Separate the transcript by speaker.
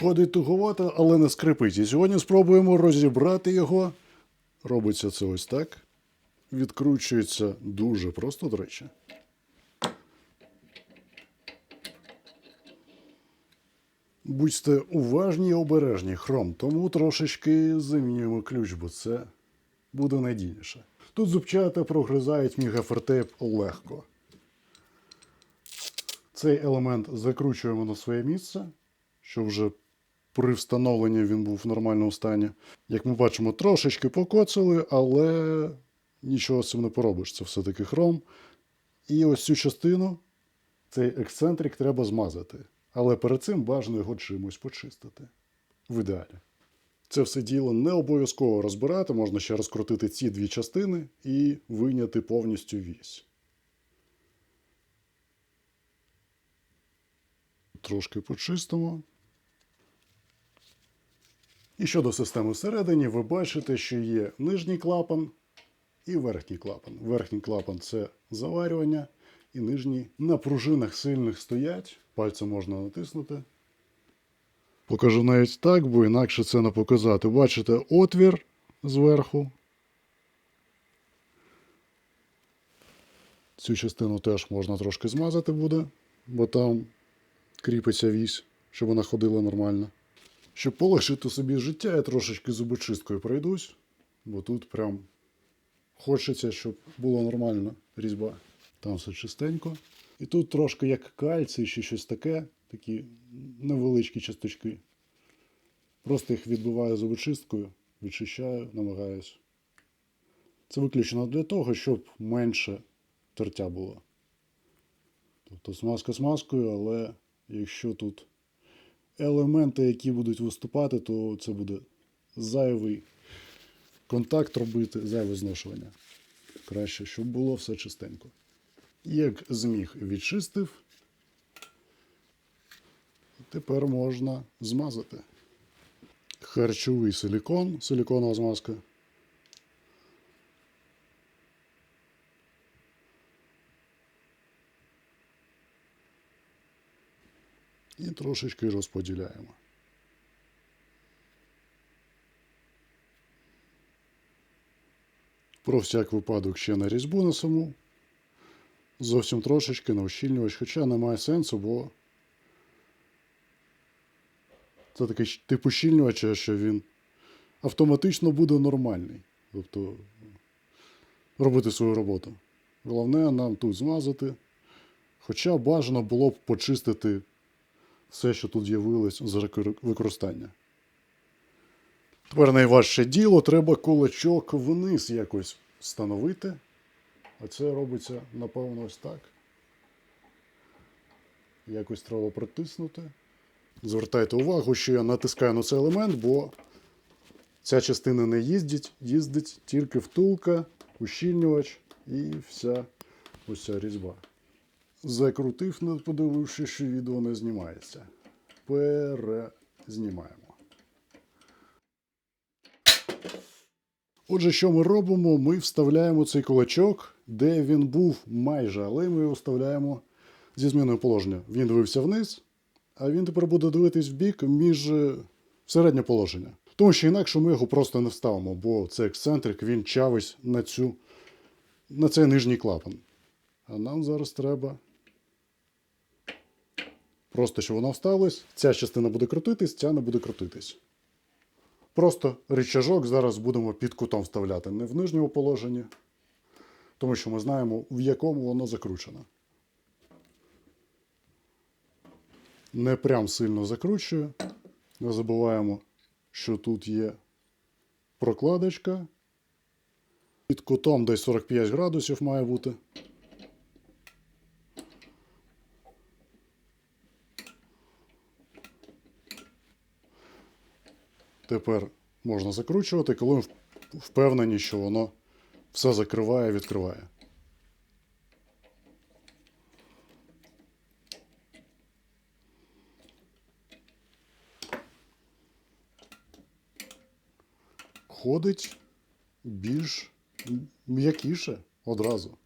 Speaker 1: Ходить туговато, але не скрипить. І сьогодні спробуємо розібрати його. Робиться це ось так. Відкручується дуже просто, до речі. Будьте уважні і обережні, хром, тому трошечки замінюємо ключ, бо це буде надійніше. Тут зубчата прогризають мігафертейп легко. Цей елемент закручуємо на своє місце, що вже при встановленні він був в нормальному стані. Як ми бачимо, трошечки покоцали, але нічого з цим не поробиш. Це все-таки хром. І ось цю частину, цей ексцентрик треба змазати. Але перед цим бажано його чимось почистити. В ідеалі. Це все діло не обов'язково розбирати, можна ще розкрутити ці дві частини і вийняти повністю вісь. Трошки почистимо. І щодо системи всередині, ви бачите, що є нижній клапан і верхній клапан. Верхній клапан це заварювання, і нижній на пружинах сильних стоять. Пальцем можна натиснути. Покажу навіть так, бо інакше це не показати. Бачите отвір зверху. Цю частину теж можна трошки змазати буде, бо там кріпиться вісь, щоб вона ходила нормально. Щоб полегшити собі життя, я трошечки зубочисткою пройдусь, бо тут прям хочеться, щоб було нормально різьба. Там все чистенько. І тут трошки як кальцій чи щось таке, такі невеличкі часточки. Просто їх відбиваю зубочисткою, відчищаю, намагаюсь. Це виключено для того, щоб менше тертя було. Тобто смазка смазкою, але якщо тут елементи, які будуть виступати, то це буде зайвий контакт робити, зайве зношування. Краще, щоб було все чистенько. Як зміг відчистив, тепер можна змазати. Харчовий силікон, силіконова змазка. І трошечки розподіляємо. Про всяк випадок ще на різьбу на саму. Зовсім трошечки на ущільнювач, хоча немає сенсу, бо це такий тип ущільнювача, що він автоматично буде нормальний. Тобто робити свою роботу. Головне нам тут змазати. Хоча бажано було б почистити все, що тут з'явилось з використання. Тепер найважче діло, треба кулачок вниз якось встановити. А це робиться, напевно, ось так. Якось треба притиснути. Звертайте увагу, що я натискаю на цей елемент, бо ця частина не їздить, їздить тільки втулка, ущільнювач і вся ось ця різьба. Закрутив, не подивившись, що відео не знімається. Перезнімаємо. Отже, що ми робимо? Ми вставляємо цей кулачок, де він був майже, але ми його вставляємо зі зміною положення. Він дивився вниз, а він тепер буде дивитись в бік між е, середнє положення. Тому що інакше ми його просто не вставимо, бо цей ексцентрик він чавить на, цю, на цей нижній клапан. А нам зараз треба просто, щоб воно всталось. Ця частина буде крутитись, ця не буде крутитись. Просто рычажок зараз будемо під кутом вставляти, не в нижньому положенні, тому що ми знаємо, в якому воно закручено. Не прям сильно закручую. Не забуваємо, що тут є прокладочка. Під кутом десь 45 градусів має бути. Тепер можна закручувати, коли ми впевнені, що воно все закриває, відкриває. Ходить більш м'якіше одразу.